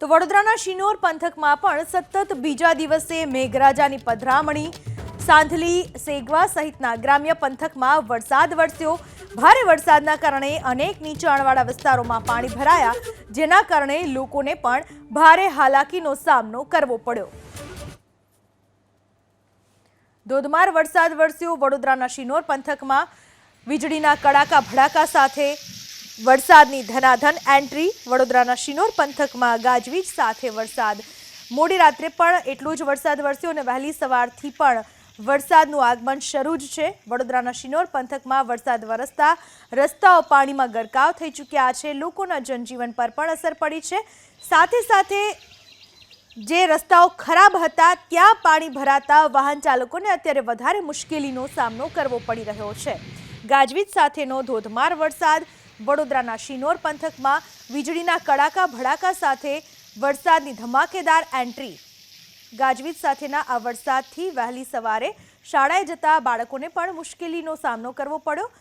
તો વડોદરાના શિનોર પંથકમાં પણ સતત બીજા દિવસે મેઘરાજાની પધરામણી. સાંધલી સેગવા સહિતના ગ્રામ્ય પંથકમાં વરસાદ વરસ્યો. ભારે વરસાદના કારણે અનેક નીચાણવાળા વિસ્તારોમાં પાણી ભરાયા, જેના કારણે લોકોને પણ ભારે હાલાકીનો સામનો કરવો પડ્યો. ધોધમાર વરસાદ વરસ્યો વડોદરાના શિનોર પંથકમાં. વીજળીના કડાકા ભડાકા સાથે વરસાદની ધનાધન એન્ટ્રી, વડોદરાના શિનોર પંથકમાં ગાજવીજ સાથે વરસાદ. મોડી રાત્રે પણ એટલો જ વરસાદ વરસ્યો અને વહેલી સવારથી પણ વરસાદનું આગમન શરૂ જ છે. વડોદરાના શિનોર પંથકમાં વરસાદ વરસતા રસ્તાઓ પાણીમાં ગરકાવ થઈ ચૂક્યા છે. લોકોના જનજીવન પર પણ અસર પડી છે. સાથે સાથે જે રસ્તાઓ ખરાબ હતા, ત્યાં પાણી ભરાતા વાહન ચાલકોને અત્યારે વધારે મુશ્કેલીનો સામનો કરવો પડી રહ્યો છે. ગાજવીજ સાથેનો ધોધમાર વરસાદ વડોદરાના શિનોર પંથકમાં વીજળીના કડાકા ભડાકા સાથે વરસાદની ધમાકેદાર એન્ટ્રી. ગાજવીજ સાથેના આ વરસાદથી વહેલી સવારે શાળાએ જતા બાળકોને પણ મુશ્કેલીનો સામનો કરવો પડ્યો.